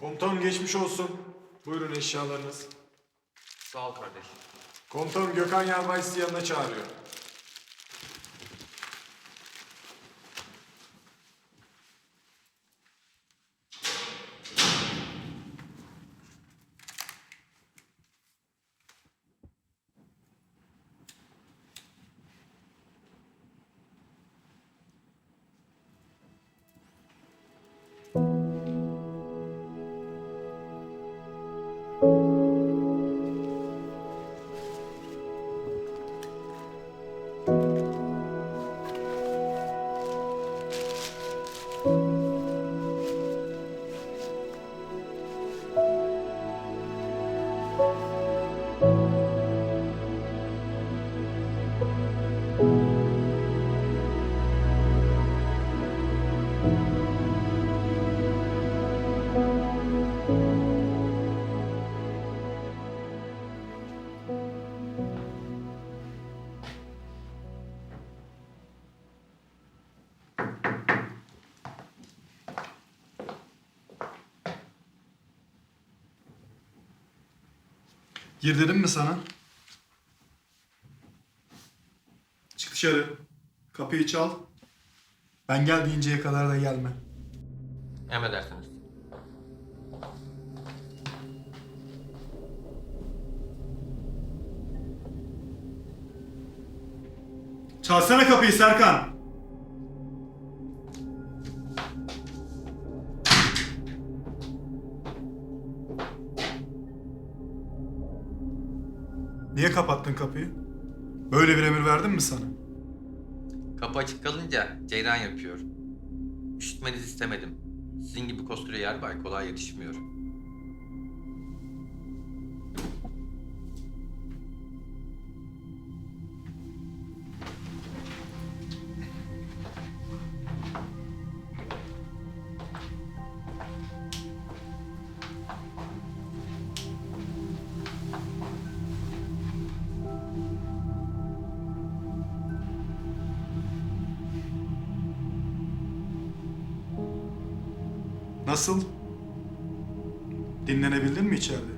Komutanım geçmiş olsun. Buyurun eşyalarınız. Sağ ol kardeş. Komutanım Gökhan Yarbay sizi yanına çağırıyor. Gir dedim mi sana? Çık dışarı. Kapıyı çal. Ben gel deyinceye kadar da gelme. Emredersiniz. Çalsana kapıyı Serkan. Kapattın kapıyı? Böyle bir emir verdim mi sana? Kapı açık kalınca ceyran yapıyor. Üşütmenizi istemedim. Sizin gibi koskoca yerbay kolay yetişmiyor. Nasıl? Dinlenebildin mi içeride?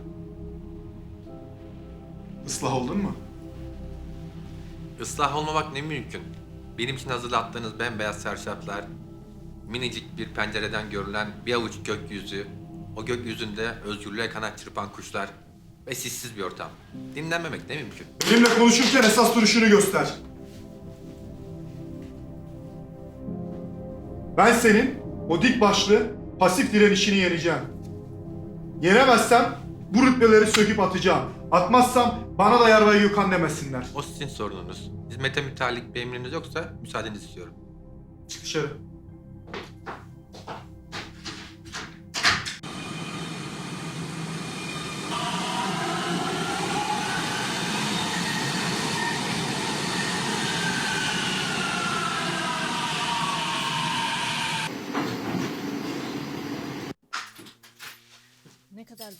Islah oldun mu? Islah olmamak ne mümkün. Benim için hazırlattığınız bembeyaz çarşaflar, minicik bir pencereden görülen bir avuç gökyüzü, o gökyüzünde özgürlüğe kanat çırpan kuşlar ve sessiz bir ortam. Dinlenmemek ne mümkün. Benimle konuşurken esas duruşunu göster. Ben senin o dik başlı pasif direnişini yeneceğim. Yenemezsem bu rütbeleri söküp atacağım. Atmazsam bana da Yarbay Gökhan demesinler. O sizin sorununuz. Hizmete mütalik bir emriniz yoksa müsaadenizi istiyorum. Çık dışarı.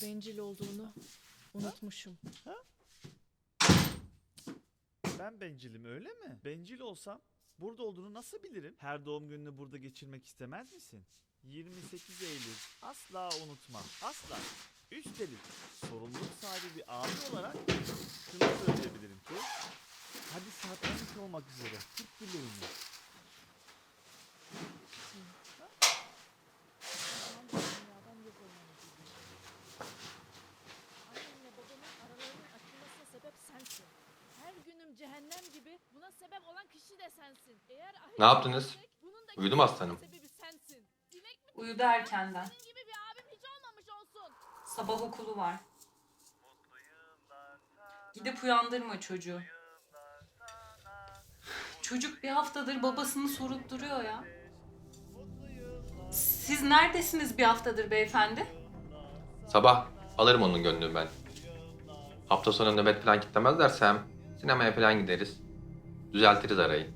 Bencil olduğunu unutmuşum. Ben bencilim öyle mi? Bencil olsam burada olduğunu nasıl bilirim? Her doğum gününü burada geçirmek istemez misin? 28 Eylül asla unutmam. Asla. Üstelik sorumluluk sahibi bir abi olarak şunu söyleyebilirim ki hadi saat 12 olmak üzere. Tut dileğini. Sensin. Her günüm cehennem gibi buna sebep olan kişi de sensin. Eğer Ne yaptınız? Bunun da Uyudum aslanım. Sebebi sensin. Dilek mi Uyudu erkenden. Senin gibi bir abim hiç olmamış olsun. Sabah okulu var. Gidip uyandırma çocuğu. Çocuk bir haftadır babasını sorup duruyor ya. Siz neredesiniz bir haftadır beyefendi? Sabah alırım onun gönlünü ben. Hafta sonu nöbet falan kitlemezlersem sinemaya falan gideriz. Düzeltiriz arayı.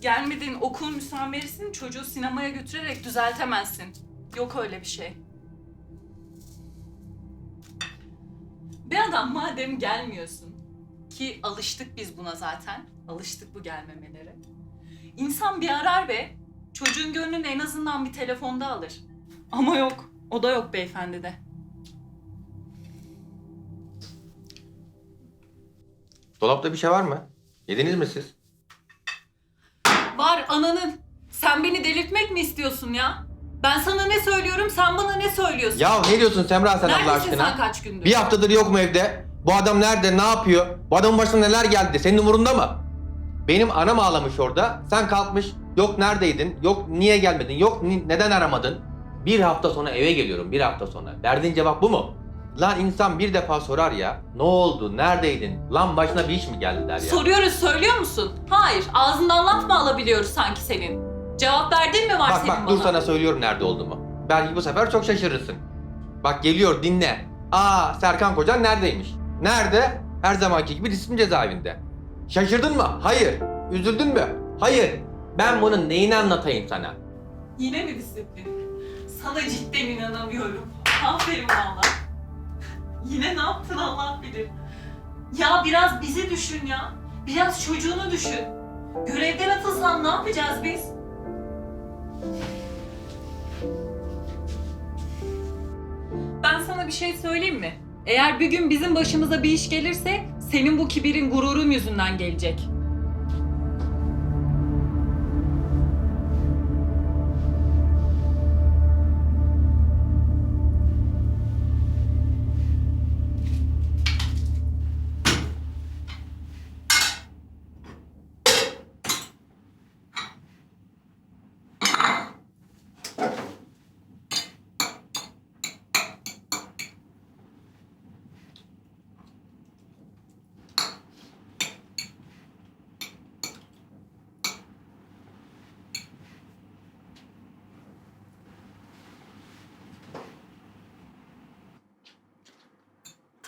Gelmediğin okul müsameresini çocuğu sinemaya götürerek düzeltemezsin. Yok öyle bir şey. Bir adam madem gelmiyorsun ki alıştık biz buna zaten. Alıştık bu gelmemelere. İnsan bir arar be. Çocuğun gönlünü en azından bir telefonda alır. Ama yok. O da yok beyefendide. Dolapta bir şey var mı? Yediniz mi siz? Var ananın. Sen beni delirtmek mi istiyorsun ya? Ben sana ne söylüyorum, sen bana ne söylüyorsun? Ya ne diyorsun Semra sen Allah Neredesin aşkına? sen kaç gündür? Bir haftadır yok mu evde? Bu adam nerede? Ne yapıyor? Bu adamın başına neler geldi? Senin umurunda mı? Benim anam ağlamış orada. Sen kalkmış. Yok neredeydin? Yok niye gelmedin? Yok ni- neden aramadın? Bir hafta sonra eve geliyorum. Bir hafta sonra. Verdiğin cevap bu mu? Lan insan bir defa sorar ya. Ne oldu? Neredeydin? Lan başına bir iş mi geldi der ya. Soruyoruz, söylüyor musun? Hayır, ağzından laf mı alabiliyoruz sanki senin? Cevap verdin mi var Bak senin bak bana? dur sana söylüyorum nerede olduğumu. Belki bu sefer çok şaşırırsın. Bak geliyor dinle. Aa Serkan Kocan neredeymiş? Nerede? Her zamanki gibi disiplin cezaevinde. Şaşırdın mı? Hayır. Üzüldün mü? Hayır. Ben bunun neyini anlatayım sana? Yine mi disiplin? Sana cidden inanamıyorum. Aferin valla. Yine ne yaptın Allah bilir. Ya biraz bizi düşün ya. Biraz çocuğunu düşün. Görevden atılsan ne yapacağız biz? Ben sana bir şey söyleyeyim mi? Eğer bir gün bizim başımıza bir iş gelirse senin bu kibirin gururun yüzünden gelecek.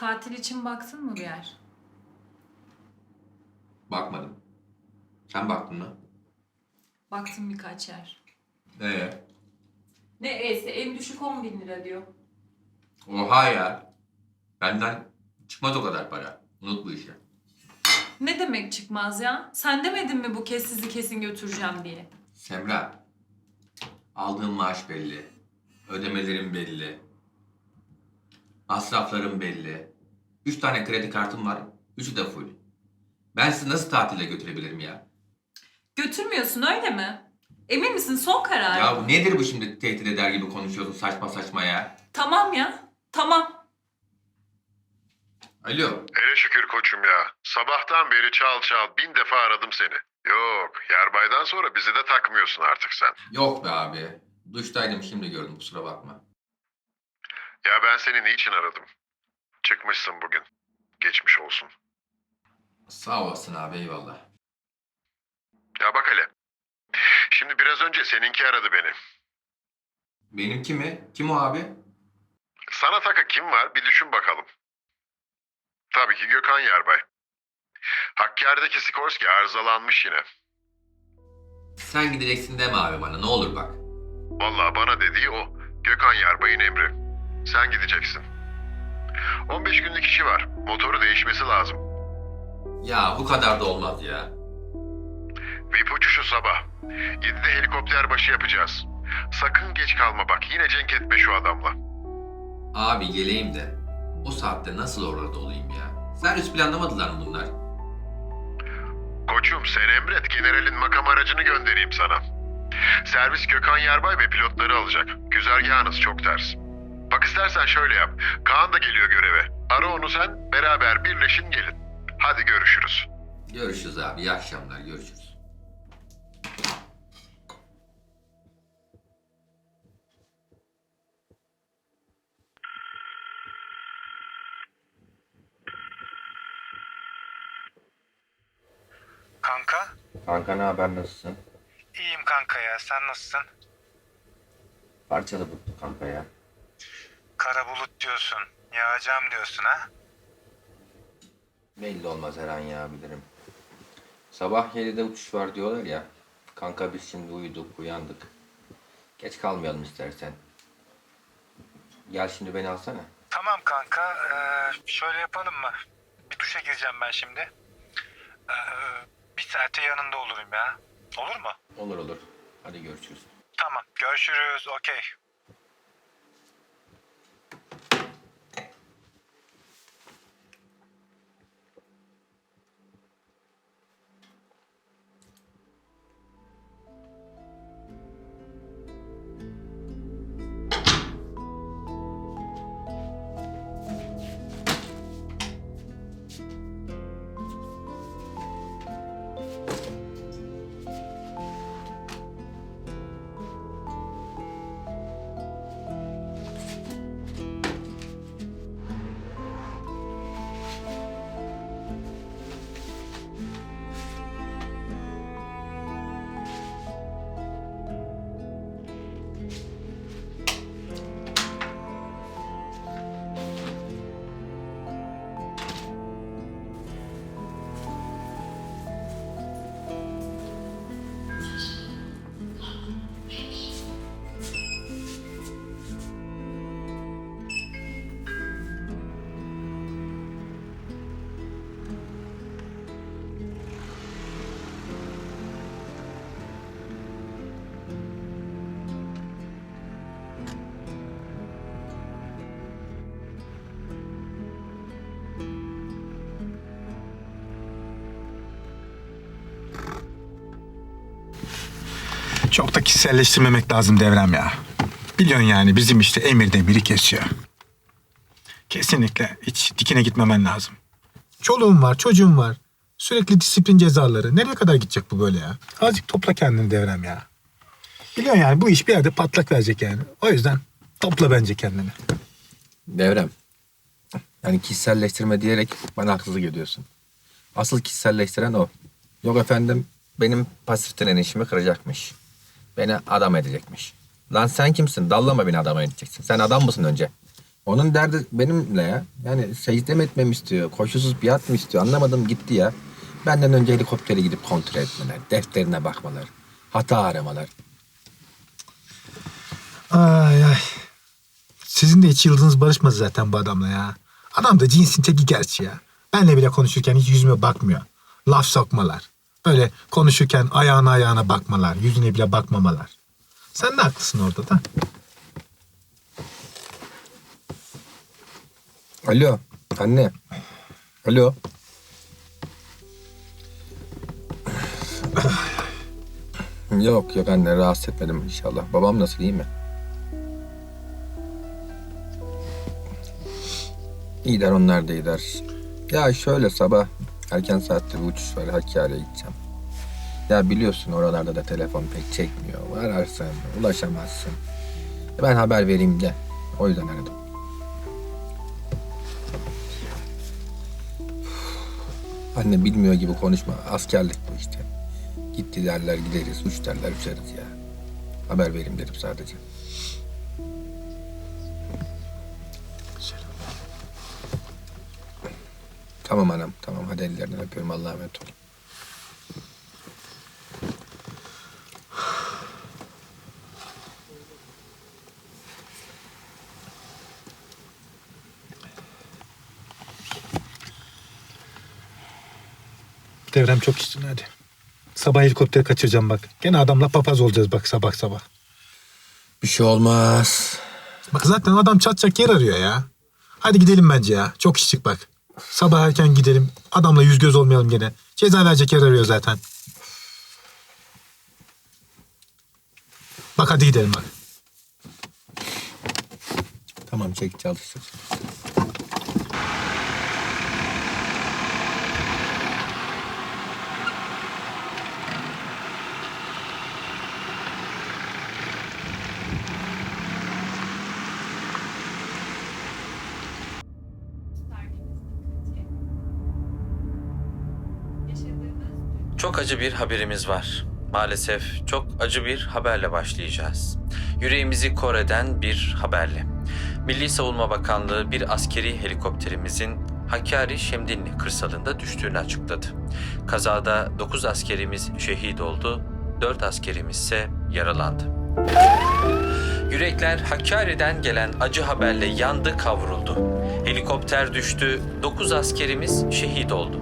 Tatil için baktın mı bir yer? Bakmadım. Sen baktın mı? Baktım birkaç yer. Ee? Ne e'si en düşük 10 bin lira diyor. Oha ya. Benden çıkmaz o kadar para. Unut bu işi. Ne demek çıkmaz ya? Sen demedin mi bu kez sizi kesin götüreceğim diye? Semra. Aldığın maaş belli. Ödemelerin belli. Masrafların belli. Üç tane kredi kartım var. Üçü de full. Ben sizi nasıl tatile götürebilirim ya? Götürmüyorsun öyle mi? Emin misin son karar? Ya bu nedir bu şimdi tehdit eder gibi konuşuyorsun saçma saçma ya? Tamam ya. Tamam. Alo. Hele şükür koçum ya. Sabahtan beri çal çal bin defa aradım seni. Yok, Yarbay'dan sonra bizi de takmıyorsun artık sen. Yok be abi. Duştaydım şimdi gördüm kusura bakma. Ya ben seni niçin aradım? Çıkmışsın bugün. Geçmiş olsun. Sağ olasın abi eyvallah. Ya bak hele. Şimdi biraz önce seninki aradı beni. Benimki mi? Kim o abi? Sana takı kim var bir düşün bakalım. Tabii ki Gökhan Yarbay. Hakkari'deki Sikorski arızalanmış yine. Sen gideceksin deme abi bana ne olur bak. Vallahi bana dediği o. Gökhan Yarbay'ın emri. Sen gideceksin. 15 günlük işi var. Motoru değişmesi lazım. Ya bu kadar da olmaz ya. VIP uçuşu sabah. 7'de helikopter başı yapacağız. Sakın geç kalma bak. Yine cenk etme şu adamla. Abi geleyim de o saatte nasıl orada olayım ya? Servis planlamadılar mı bunlar? Koçum sen emret. Generalin makam aracını göndereyim sana. Servis Gökhan Yarbay ve pilotları alacak. Güzergahınız çok ters. Bak istersen şöyle yap. Kaan da geliyor göreve. Ara onu sen. Beraber birleşin gelin. Hadi görüşürüz. Görüşürüz abi iyi akşamlar görüşürüz. Kanka? Kanka ne haber nasılsın? İyiyim kanka ya. Sen nasılsın? Parçalı butlu kanka ya. Kara bulut diyorsun. Yağacağım diyorsun ha? Belli olmaz her an ya bilirim. Sabah 7'de uçuş var diyorlar ya. Kanka biz şimdi uyuduk uyandık. Geç kalmayalım istersen. Gel şimdi beni alsana. Tamam kanka. Ee, şöyle yapalım mı? Bir duşa gireceğim ben şimdi. Ee, bir saate yanında olurum ya. Olur mu? Olur olur. Hadi görüşürüz. Tamam. Görüşürüz. Okey. Çok da kişiselleştirmemek lazım devrem ya. Biliyorsun yani bizim işte emirde biri kesiyor. Kesinlikle hiç dikine gitmemen lazım. Çoluğum var, çocuğum var. Sürekli disiplin cezaları. Nereye kadar gidecek bu böyle ya? Azıcık topla kendini devrem ya. Biliyorsun yani bu iş bir yerde patlak verecek yani. O yüzden topla bence kendini. Devrem. Yani kişiselleştirme diyerek bana haksızlık ediyorsun. Asıl kişiselleştiren o. Yok efendim benim pasif direnişimi kıracakmış. Beni adam edecekmiş. Lan sen kimsin? Dallama beni adam edeceksin. Sen adam mısın önce? Onun derdi benimle ya. Yani secde mi etmemi istiyor? Koşulsuz biat mı istiyor? Anlamadım gitti ya. Benden önce helikoptere gidip kontrol etmeler. Defterine bakmalar. Hata aramalar. Ay ay. Sizin de hiç yıldızınız barışmadı zaten bu adamla ya. Adam da cinsin teki gerçi ya. Benle bile konuşurken hiç yüzüme bakmıyor. Laf sokmalar. Böyle konuşurken ayağına ayağına bakmalar. Yüzüne bile bakmamalar. Sen de haklısın orada da. Alo anne. Alo. Yok yok anne rahatsız etmedim inşallah. Babam nasıl iyi mi? İyiler onlar da iyiler. Ya şöyle sabah erken saatte bir uçuş var Hakkari'ye gideceğim. Ya biliyorsun oralarda da telefon pek çekmiyor. Ararsan ulaşamazsın. Ben haber vereyim de. O yüzden aradım. Anne bilmiyor gibi konuşma. Askerlik bu işte. Gitti derler gideriz, uç derler uçarız ya. Haber vereyim dedim sadece. Tamam anam, tamam. Hadi ellerinden öpüyorum. Allah'a emanet ol. Devrem çok içtin hadi. Sabah helikopteri kaçıracağım bak. Gene adamla papaz olacağız bak sabah sabah. Bir şey olmaz. Bak zaten adam çatacak yer arıyor ya. Hadi gidelim bence ya. Çok içtik bak. Sabah erken gidelim. Adamla yüz göz olmayalım gene. Ceza verecek yer arıyor zaten. Bak hadi gidelim bak. Tamam çek çalışsın. Çok acı bir haberimiz var. Maalesef çok acı bir haberle başlayacağız. Yüreğimizi kor eden bir haberle. Milli Savunma Bakanlığı bir askeri helikopterimizin Hakkari Şemdinli kırsalında düştüğünü açıkladı. Kazada 9 askerimiz şehit oldu, 4 askerimiz ise yaralandı. Yürekler Hakkari'den gelen acı haberle yandı kavruldu. Helikopter düştü, 9 askerimiz şehit oldu.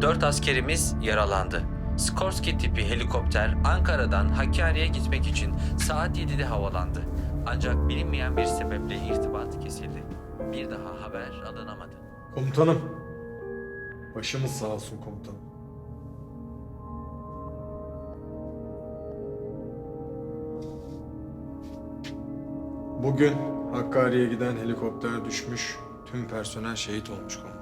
4 askerimiz yaralandı. Skorsky tipi helikopter Ankara'dan Hakkari'ye gitmek için saat 7'de havalandı. Ancak bilinmeyen bir sebeple irtibatı kesildi. Bir daha haber alınamadı. Komutanım. Başımız sağ olsun komutanım. Bugün Hakkari'ye giden helikopter düşmüş, tüm personel şehit olmuş komutanım.